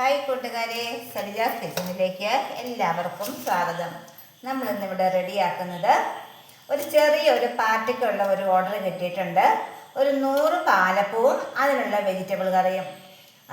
Hi കൂട്ടുകാരെ സരിജ കിച്ചണിലേക്ക് എല്ലാവർക്കും സ്വാഗതം. നമ്മൾ ഇന്നിവിടെ റെഡിയാക്കുന്നത് ഒരു ചെറിയ ഒരു പാർട്ടിക്കുള്ള ഒരു ഓർഡർ കിട്ടിയിട്ടുണ്ട്. ഒരു നൂറ് പാലപ്പവും അതിനുള്ള വെജിറ്റബിൾ കറിയും.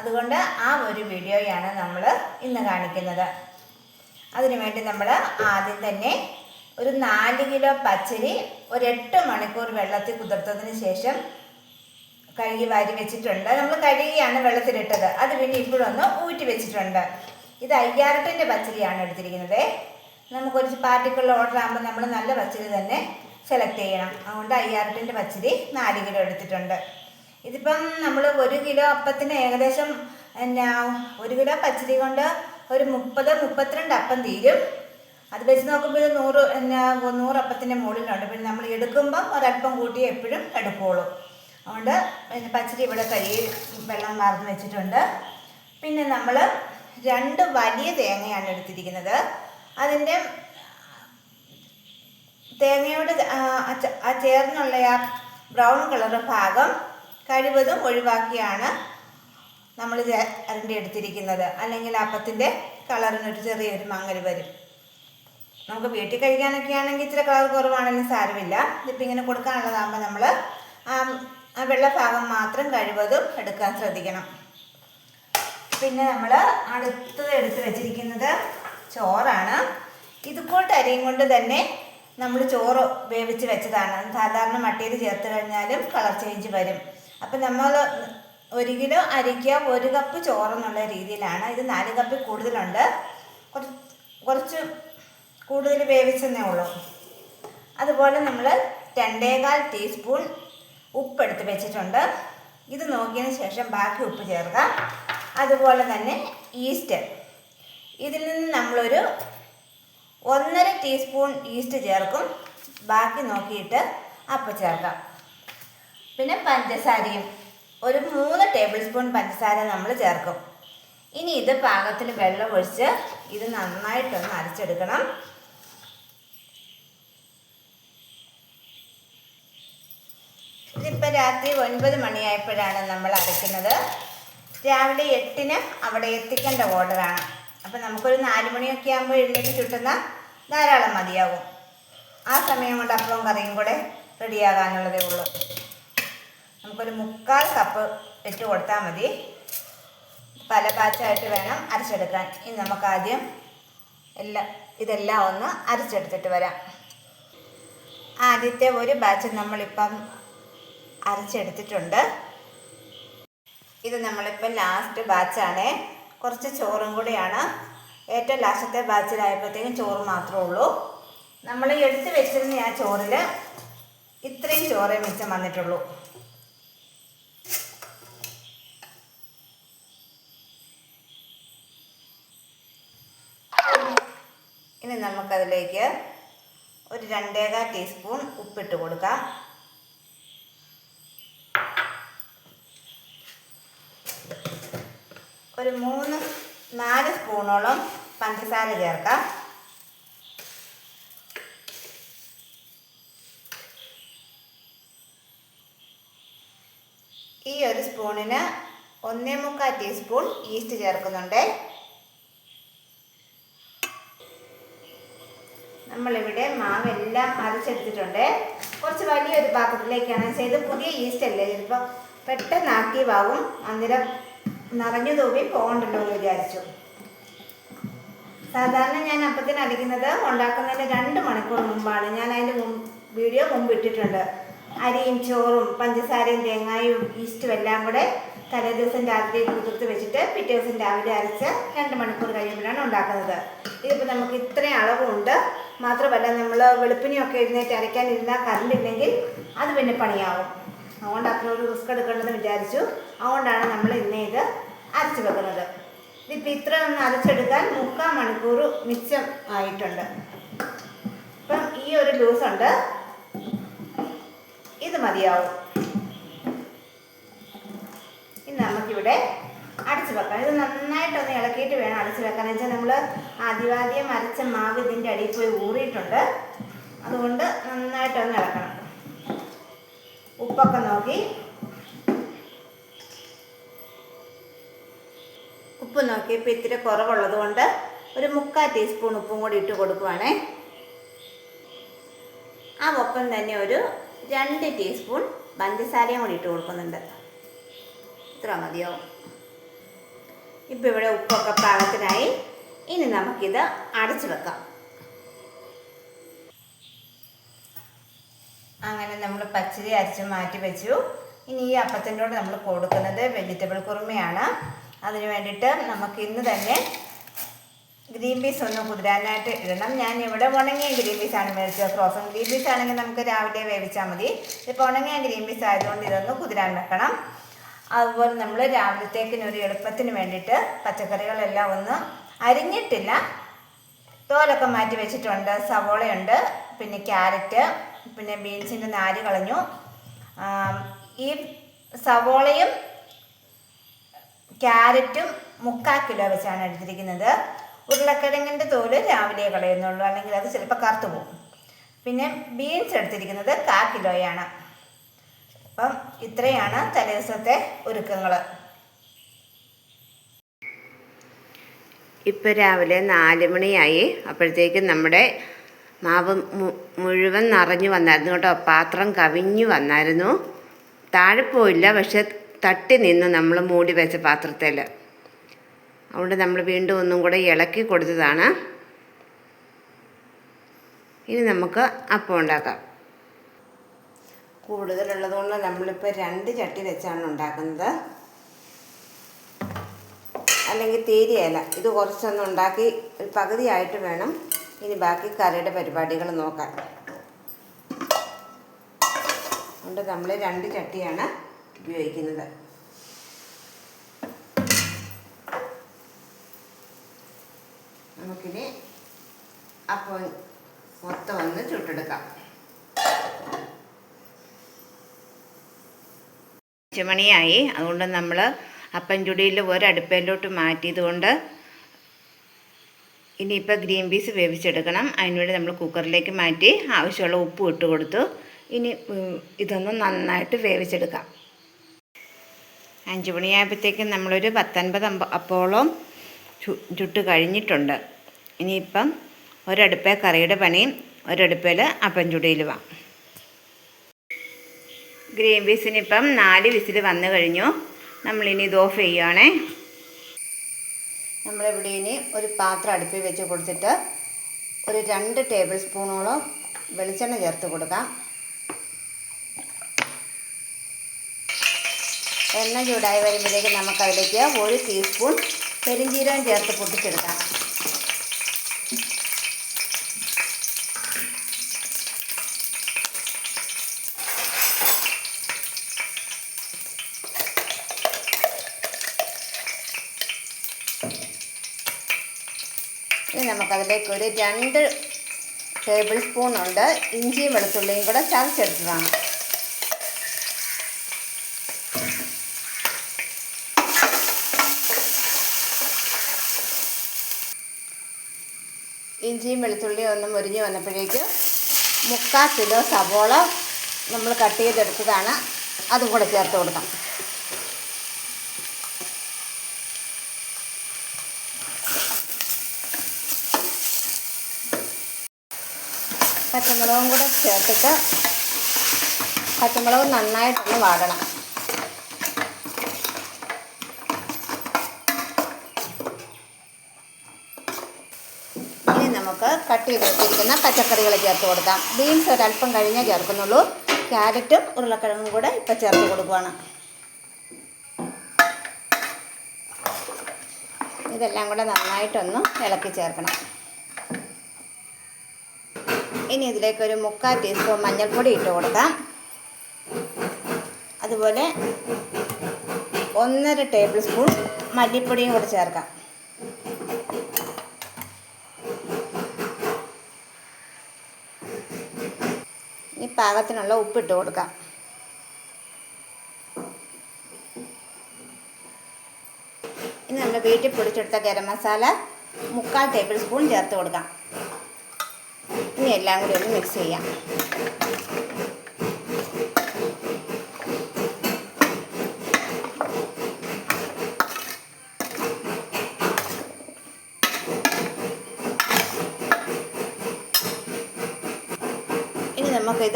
അതുകൊണ്ട് ആ ഒരു വീഡിയോയാണ് നമ്മൾ ഇന്ന് കാണിക്കുന്നത്. അതിനുവേണ്ടി നമ്മൾ ആദ്യം തന്നെ ഒരു നാല് കിലോ പച്ചരി ഒരു എട്ട് മണിക്കൂർ വെള്ളത്തിൽ കുതിർത്തതിന് ശേഷം കഴുകി വാരി വെച്ചിട്ടുണ്ട്. നമ്മൾ കഴുകിയാണ് വെള്ളത്തിലിട്ടത്. അത് പിന്നെ ഇപ്പോഴൊന്ന് ഊറ്റി വെച്ചിട്ടുണ്ട്. ഇത് അയ്യാറട്ടിന്റെ പച്ചരിയാണ് എടുത്തിരിക്കുന്നത്. നമുക്ക് നമുക്കൊരു പാർട്ടിക്കുള്ള ഓർഡർ ആകുമ്പോൾ നമ്മൾ നല്ല പച്ചരി തന്നെ സെലക്ട് ചെയ്യണം. അതുകൊണ്ട് അയ്യാറട്ടിന്റെ പച്ചരി നാല് കിലോ എടുത്തിട്ടുണ്ട്. ഇതിപ്പം നമ്മൾ ഒരു കിലോ അപ്പത്തിന് ഏകദേശം എന്നാ ഒരു കിലോ പച്ചരി കൊണ്ട് ഒരു മുപ്പത് മുപ്പത്തിരണ്ട് അപ്പം തീരും. അത് വെച്ച് നോക്കുമ്പോൾ ഇത് നൂറ് എന്നാ നൂറപ്പത്തിന്റെ മുകളിലുണ്ട്. പിന്നെ നമ്മൾ എടുക്കുമ്പം ഒരല്പം കൂട്ടി എപ്പോഴും എടുക്കുകയുള്ളൂ അതുകൊണ്ട് പിന്നെ പച്ചരി ഇവിടെ കഴുകി വെള്ളം വാർന്ന് വെച്ചിട്ടുണ്ട്. പിന്നെ നമ്മൾ രണ്ട് വലിയ തേങ്ങയാണ് എടുത്തിരിക്കുന്നത്. അതിന്റെ തേങ്ങയോട് ആ ചേർന്നുള്ള ആ ബ്രൗൺ കളർ ഭാഗം കഴിവതും ഒഴിവാക്കിയാണ് നമ്മൾ അതിന്റെ എടുത്തിരിക്കുന്നത്. അല്ലെങ്കിൽ അപ്പത്തിന്റെ കളറിനൊരു ചെറിയൊരു മങ്ങൽ വരും. നമുക്ക് വീട്ടിൽ കഴിക്കാനൊക്കെ ആണെങ്കിൽ ഇച്ചിരി കളർ കുറവാണെങ്കിലും സാരമില്ല. ഇതിപ്പോൾ ഇങ്ങനെ കൊടുക്കാനുള്ളതാകുമ്പോൾ നമ്മൾ ആ ആ വെള്ളഭാഗം മാത്രം കഴിവതും എടുക്കാൻ ശ്രദ്ധിക്കണം. പിന്നെ നമ്മൾ അടുത്തത് എടുത്ത് വെച്ചിരിക്കുന്നത് ചോറാണ്. ഇതുപോലത്തെ അരിയും കൊണ്ട് തന്നെ നമ്മൾ ചോറ് വേവിച്ച് വെച്ചതാണ്. സാധാരണ മട്ടയിൽ ചേർത്ത് കഴിഞ്ഞാലും കളർ ചേഞ്ച് വരും. അപ്പം നമ്മൾ ഒരു കിലോ അരിക്ക് ഒരു കപ്പ് ചോറെന്നുള്ള രീതിയിലാണ്. ഇത് നാല് കപ്പ് കൂടുതലുണ്ട്. കുറച്ച് കുറച്ച് കൂടുതൽ വേവിച്ചെന്നേ ഉള്ളൂ. അതുപോലെ നമ്മൾ രണ്ടേകാൽ ടീസ്പൂൺ ഉപ്പ് എടുത്ത് വെച്ചിട്ടുണ്ട്. ഇത് നോക്കിയതിന് ശേഷം ബാക്കി ഉപ്പ് ചേർക്കാം അതുപോലെ തന്നെ ഈസ്റ്റ് ഇതിൽ നിന്ന് നമ്മളൊരു ഒന്നര ടീസ്പൂൺ ഈസ്റ്റ് ചേർക്കും. ബാക്കി നോക്കിയിട്ട് അപ്പം ചേർക്കാം. പിന്നെ പഞ്ചസാരയും ഒരു മൂന്ന് ടേബിൾ സ്പൂൺ പഞ്ചസാര നമ്മൾ ചേർക്കും. ഇനി ഇത് പാകത്തിന് വെള്ളം ഒഴിച്ച് ഇത് നന്നായിട്ടൊന്ന് അരച്ചെടുക്കണം ഇതിപ്പോൾ രാത്രി ഒൻപത് മണിയായപ്പോഴാണ് നമ്മൾ അടയ്ക്കുന്നത്. രാവിലെ എട്ടിന് അവിടെ എത്തിക്കേണ്ട ഓർഡറാണ് അപ്പം നമുക്കൊരു നാല് മണിയൊക്കെ ആകുമ്പോൾ എഴുന്നേറ്റ് ചുട്ടുന്ന ധാരാളം മതിയാകും. ആ സമയം കൊണ്ട് അപ്പവും കറിയും കൂടെ റെഡിയാകാനുള്ളതേ ഉള്ളൂ. നമുക്കൊരു മുക്കാൽ കപ്പ് ഇട്ട് കൊടുത്താൽ മതി. പല ബാച്ചായിട്ട് വേണം അരച്ചെടുക്കാൻ. ഇനി നമുക്ക് ആദ്യം എല്ലാം ഇതെല്ലാം ഒന്ന് അരച്ചെടുത്തിട്ട് വരാം. ആദ്യത്തെ ഒരു ബാച്ച് നമ്മളിപ്പം അരച്ചെടുത്തിട്ടുണ്ട്. ഇത് നമ്മളിപ്പോൾ ലാസ്റ്റ് ബാച്ചാണ് കുറച്ച് ചോറും കൂടിയാണ്. ഏറ്റവും ലാസ്റ്റത്തെ ബാച്ചിലായപ്പോഴത്തേക്കും ചോറ് മാത്രമേ ഉള്ളൂ. നമ്മൾ എടുത്ത് വെച്ചിരുന്ന ആ ചോറിൽ ഇത്രയും ചോറേ മിച്ചം വന്നിട്ടുള്ളൂ. ഇനി നമുക്കതിലേക്ക് ഒരു രണ്ടേകാൽ ടീസ്പൂൺ ഉപ്പിട്ട് കൊടുക്കാം. ഒരു മൂന്ന് നാല് സ്പൂണോളം പഞ്ചസാര ചേർക്കാം. ഈ ഒരു സ്പൂണിന് ഒന്നേ മുക്കാൽ ടീസ്പൂൺ ഈസ്റ്റ് ചേർക്കുന്നുണ്ട്. നമ്മളിവിടെ മാവെല്ലാം അരച്ചെടുത്തിട്ടുണ്ട്. കുറച്ച് വലിയൊരു പാത്രത്തിലേക്കാണ് ചെയ്ത് പുതിയ ഈസ്റ്റ് അല്ലേ? ചിലപ്പോൾ പെട്ടെന്ന് ആക്റ്റീവ് ആവും. അന്നേരം നിറഞ്ഞു തൂവി പോകണ്ടല്ലോ എന്ന് വിചാരിച്ചു. സാധാരണ ഞാൻ അപ്പത്തിന് അടിക്കുന്നത് ഉണ്ടാക്കുന്നതിന് രണ്ട് മണിക്കൂർ മുമ്പാണ്. ഞാൻ അതിന്റെ വീഡിയോ മുമ്പ് ഇട്ടിട്ടുണ്ട്. അരിയും ചോറും പഞ്ചസാരയും തേങ്ങായും ഈസ്റ്റും എല്ലാം കൂടെ തലേ ദിവസം രാത്രി കുതിർത്ത് വെച്ചിട്ട് പിറ്റേ ദിവസം രാവിലെ അരച്ച് രണ്ട് മണിക്കൂർ കഴിയുമ്പോഴാണ് ഉണ്ടാക്കുന്നത്. ഇതിപ്പോൾ നമുക്ക് ഇത്രയും അളവുണ്ട്. മാത്രമല്ല നമ്മൾ വെളുപ്പിനെയൊക്കെ എഴുന്നേറ്റ് അരയ്ക്കാനിരുന്നാൽ കറണ്ട് ഇല്ലെങ്കിൽ അത് പിന്നെ പണിയാവും. അതുകൊണ്ട് അത്ര ഒരു റിസ്ക് എടുക്കേണ്ടെന്ന് വിചാരിച്ചു. അതുകൊണ്ടാണ് നമ്മൾ ഇന്നേത് അരച്ച് വെക്കുന്നത്. ഇതിപ്പോൾ ഇത്ര ഒന്ന് അരച്ചെടുക്കാൻ മുക്കാൽ മണിക്കൂർ മിച്ചം ആയിട്ടുണ്ട്. ഇപ്പം ഈ ഒരു ലൂസുണ്ട് ഇത് മതിയാവും. ഇനി നമുക്കിവിടെ അടച്ചു വെക്കാം. ഇത് നന്നായിട്ടൊന്ന് ഇളക്കിയിട്ട് വേണം അടച്ചു വെക്കാൻ. വെച്ചാൽ നമ്മൾ ആദ്യവാദ്യം അരച്ച മാവ് ഇതിന്റെ അടിയിൽ പോയി ഊറിയിട്ടുണ്ട്. അതുകൊണ്ട് നന്നായിട്ടൊന്ന് ഇളക്കണം. ഉപ്പൊക്കെ നോക്കി നോക്കിയപ്പോൾ ഇത്തിരി കുറവുള്ളത് കൊണ്ട് ഒരു മുക്കാൽ ടീസ്പൂൺ ഉപ്പും കൂടി ഇട്ട് കൊടുക്കുവാണേ. ആ ഒപ്പം തന്നെ ഒരു രണ്ട് ടീസ്പൂൺ പഞ്ചസാരയും കൂടി ഇട്ട് കൊടുക്കുന്നുണ്ട്. ഇത്ര മതിയോ? ഇപ്പം ഇവിടെ ഉപ്പൊക്കെ പാകത്തിനായി ഇനി നമുക്കിത് അടച്ചു വെക്കാം. അങ്ങനെ നമ്മൾ പച്ചരി അരച്ച് മാറ്റി വെച്ചു. ഇനി ഈ അപ്പത്തിന്റെ കൂടെ നമ്മൾ കൊടുക്കുന്നത് വെജിറ്റബിൾ കുറുമയാണ്. അതിന് വേണ്ടിയിട്ട് നമുക്ക് ഇന്ന് തന്നെ ഗ്രീൻ പീസ് ഒന്ന് കുതിരാനായിട്ട് ഇടണം. ഞാൻ ഇവിടെ ഉണങ്ങിയ ഗ്രീൻ പീസ് ആണ് മേടിച്ചത്. ഫ്രോസൺ ഗ്രീൻ പീസ് ആണെങ്കിൽ നമുക്ക് രാവിലെ വേവിച്ചാൽ മതി. ഇപ്പോൾ ഉണങ്ങിയ ഗ്രീൻ പീസ് ആയതുകൊണ്ട് ഇതൊന്ന് കുതിരാൻ വെക്കണം. അതുപോലെ നമ്മൾ രാവിലത്തേക്കിന് ഒരു എളുപ്പത്തിന് വേണ്ടിയിട്ട് പച്ചക്കറികളെല്ലാം ഒന്ന് അരിഞ്ഞിട്ടില്ല. തോലൊക്കെ മാറ്റി വെച്ചിട്ടുണ്ട്. സവോളയുണ്ട് പിന്നെ ക്യാരറ്റ് പിന്നെ ബീൻസിന്റെ നാര് കളഞ്ഞു. ഈ സവോളയും ക്യാരറ്റും മുക്കാൽ കിലോ വെച്ചാണ് എടുത്തിരിക്കുന്നത്. ഉരുളക്കിഴങ്ങിന്റെ തോൽ രാവിലെ കളയുന്നുള്ളൂ. അല്ലെങ്കിൽ അത് ചിലപ്പോൾ കറുത്തു പോകും. പിന്നെ ബീൻസ് എടുത്തിരിക്കുന്നത് കാ കിലോയാണ്. അപ്പം ഇത്രയാണ് തലേദിവസത്തെ ഒരുക്കങ്ങൾ ഇപ്പോൾ രാവിലെ നാല് മണിയായി. അപ്പോഴത്തേക്കും നമ്മുടെ മാവ് മുഴുവൻ നിറഞ്ഞു വന്നായിരുന്നു കേട്ടോ. പാത്രം കവിഞ്ഞു വന്നായിരുന്നു. താഴെ പോയില്ല പക്ഷെ തട്ടി നിന്ന് നമ്മൾ മൂടി വെച്ച പാത്രത്തിൽ. അതുകൊണ്ട് നമ്മൾ വീണ്ടും ഒന്നും കൂടെ ഇളക്കി കൊടുത്തതാണ്. ഇനി നമുക്ക് അപ്പം ഉണ്ടാക്കാം. കൂടുതലുള്ളത് കൊണ്ട് നമ്മളിപ്പോൾ രണ്ട് ചട്ടി വെച്ചാണ് ഉണ്ടാക്കുന്നത്. അല്ലെങ്കിൽ തീരെയല്ല ഇത് കുറച്ചൊന്നും ഉണ്ടാക്കി ഒരു പകുതിയായിട്ട് വേണം. ഇനി ബാക്കി കറിയുടെ പരിപാടികൾ നോക്കാൻ. അതുകൊണ്ട് നമ്മൾ രണ്ട് ചട്ടിയാണ് ഉപയോഗിക്കുന്നത്. നമുക്കിനി അപ്പോൾ മൊത്തം ഒന്ന് ചുട്ടെടുക്കാം. മണിയായി. അതുകൊണ്ട് നമ്മൾ അപ്പം ചുടിയിൽ ഒരടുപ്പയിലോട്ട് മാറ്റിയത് കൊണ്ട് ഇനിയിപ്പോൾ ഗ്രീൻ പീസ് വേവിച്ചെടുക്കണം. അതിനുവേണ്ടി നമ്മൾ കുക്കറിലേക്ക് മാറ്റി ആവശ്യമുള്ള ഉപ്പ് ഇട്ട് കൊടുത്തു. ഇനി ഇതൊന്ന് നന്നായിട്ട് വേവിച്ചെടുക്കാം. അഞ്ച് മണിയായപ്പോഴത്തേക്കും നമ്മളൊരു പത്തൊൻപത് അപ്പോളം ചുട്ട് കഴിഞ്ഞിട്ടുണ്ട്. ഇനിയിപ്പം ഒരടുപ്പേ കറിയുടെ പണിയും ഒരടുപ്പേൽ അപ്പം ചുടിയിലുമാണ് ഗ്രീൻ പീസിനിപ്പം നാല് വിസിൽ വന്നു കഴിഞ്ഞു. നമ്മളിനി ഇത് ഓഫ് ചെയ്യുവാണേ. നമ്മളിവിടെ ഇനി ഒരു പാത്രം അടുപ്പിൽ വെച്ച് കൊടുത്തിട്ട് ഒരു രണ്ട് ടേബിൾ സ്പൂണോളം വെളിച്ചെണ്ണ ചേർത്ത് കൊടുക്കാം. എണ്ണ ചൂടായി വരുമ്പോഴേക്ക് നമുക്കതിലേക്ക് ഒരു ടീസ്പൂൺ പെരിഞ്ചീരകം ചേർത്ത് പൊട്ടിച്ചെടുക്കാം. ഇനി നമുക്കതിലേക്ക് ഒരു രണ്ട് ടേബിൾ സ്പൂൺ ഉണ്ട്. ഇഞ്ചിയും വെളുത്തുള്ളിയും കൂടെ ചതച്ചെടുത്തതാണ്. ഇഞ്ചിയും വെളുത്തുള്ളിയും ഒന്നും മുരിഞ്ഞ് വന്നപ്പോഴേക്ക് മുക്കാൽ കിലോ സവോള നമ്മൾ കട്ട് ചെയ്തെടുത്തതാണ്. അതും കൂടെ ചേർത്ത് കൊടുക്കാം. പച്ചമുളകും കൂടെ ചേർത്തിട്ട് പച്ചമുളക് നന്നായിട്ടൊന്ന് വാടണം ഇനി നമുക്ക് കട്ട് ചെയ്ത് വെച്ചിരിക്കുന്ന പച്ചക്കറികൾ ചേർത്ത് കൊടുക്കാം. ബീൻസ് ഒരല്പം കഴിഞ്ഞേ ചേർക്കുന്നുള്ളൂ. ക്യാരറ്റും ഉരുളക്കിഴങ്ങും കൂടെ ഇപ്പം ചേർത്ത് കൊടുക്കുകയാണ് ഇതെല്ലാം കൂടെ നന്നായിട്ടൊന്ന് ഇളക്കി ചേർക്കണം. ഇനി ഇതിലേക്ക് ഒരു മുക്കാൽ ടീസ്പൂൺ മഞ്ഞൾപ്പൊടി ഇട്ട് കൊടുക്കാം. അതുപോലെ ഒന്നര ടേബിൾ സ്പൂൺ മല്ലിപ്പൊടിയും കൂടെ ചേർക്കാം. പാകത്തിനുള്ള ഉപ്പിട്ട് കൊടുക്കാം. ഇനി നമ്മൾ വീട്ടിൽ പൊടിച്ചെടുത്ത ഗരം മസാല മുക്കാൽ ടേബിൾ സ്പൂൺ ചേർത്ത് കൊടുക്കാം. ഇനി എല്ലാം കൂടി ഒന്ന് മിക്സ് ചെയ്യാം.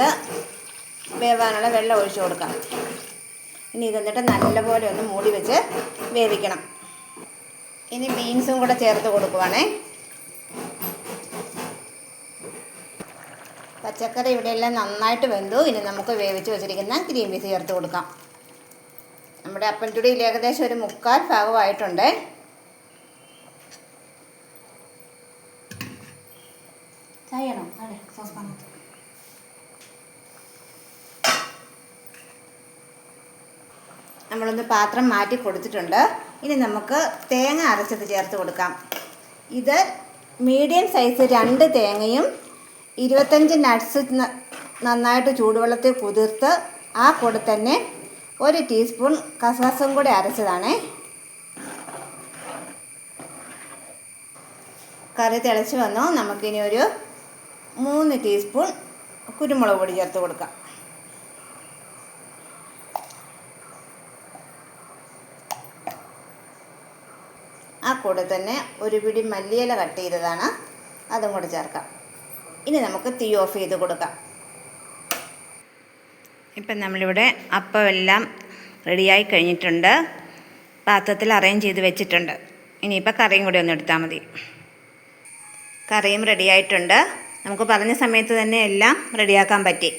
നമുക്കിത് വേവാനുള്ള വെള്ളം ഒഴിച്ചു കൊടുക്കാം. ഇനി ഇതെന്നിട്ട് നല്ലപോലെ ഒന്ന് മൂടി വെച്ച് വേവിക്കണം. ഇനി ബീൻസും കൂടെ ചേർത്ത് കൊടുക്കുവാണേ. പച്ചക്കറി ഇവിടെയെല്ലാം നന്നായിട്ട് വെന്തു. ഇനി നമുക്ക് വേവിച്ച് വെച്ചിരിക്കുന്ന ഗ്രീൻ പീസ് ചേർത്ത് കൊടുക്കാം. നമ്മുടെ അപ്പൻ ചുടിയിൽ ഏകദേശം ഒരു മുക്കാൽ ഭാഗമായിട്ടുണ്ട്. ചായണോ അതെ സോസ് പാനത്ത് നമ്മളൊന്ന് പാത്രം മാറ്റി കൊടുത്തിട്ടുണ്ട്. ഇനി നമുക്ക് തേങ്ങ അരച്ചത് ചേർത്ത് കൊടുക്കാം. ഇത് മീഡിയം സൈസ് രണ്ട് തേങ്ങയും ഇരുപത്തഞ്ച് നട്ട്സ് നന്നായിട്ട് ചൂടുവെള്ളത്തിൽ കുതിർത്ത് ആ കൂടെ തന്നെ ഒരു ടീസ്പൂൺ കസകസും കൂടി അരച്ചതാണേ. കറി തിളച്ച് വന്നു. നമുക്കിനി ഒരു മൂന്ന് ടീസ്പൂൺ കുരുമുളക് പൊടി ചേർത്ത് കൊടുക്കാം ആ കൂടെ തന്നെ ഒരു പിടി മല്ലിയില കട്ട് ചെയ്തതാണ്. അതും കൂടെ ചേർക്കാം. ഇനി നമുക്ക് തീ ഓഫ് ചെയ്ത് കൊടുക്കാം. ഇപ്പം നമ്മളിവിടെ അപ്പം എല്ലാം റെഡിയായി കഴിഞ്ഞിട്ടുണ്ട്. പാത്രത്തിൽ അറേഞ്ച് ചെയ്ത് വെച്ചിട്ടുണ്ട്. ഇനിയിപ്പോൾ കറിയും കൂടി ഒന്ന് എടുത്താൽ മതി. കറിയും റെഡിയായിട്ടുണ്ട്. നമുക്ക് പറഞ്ഞ സമയത്ത് തന്നെ എല്ലാം റെഡിയാക്കാൻ പറ്റി.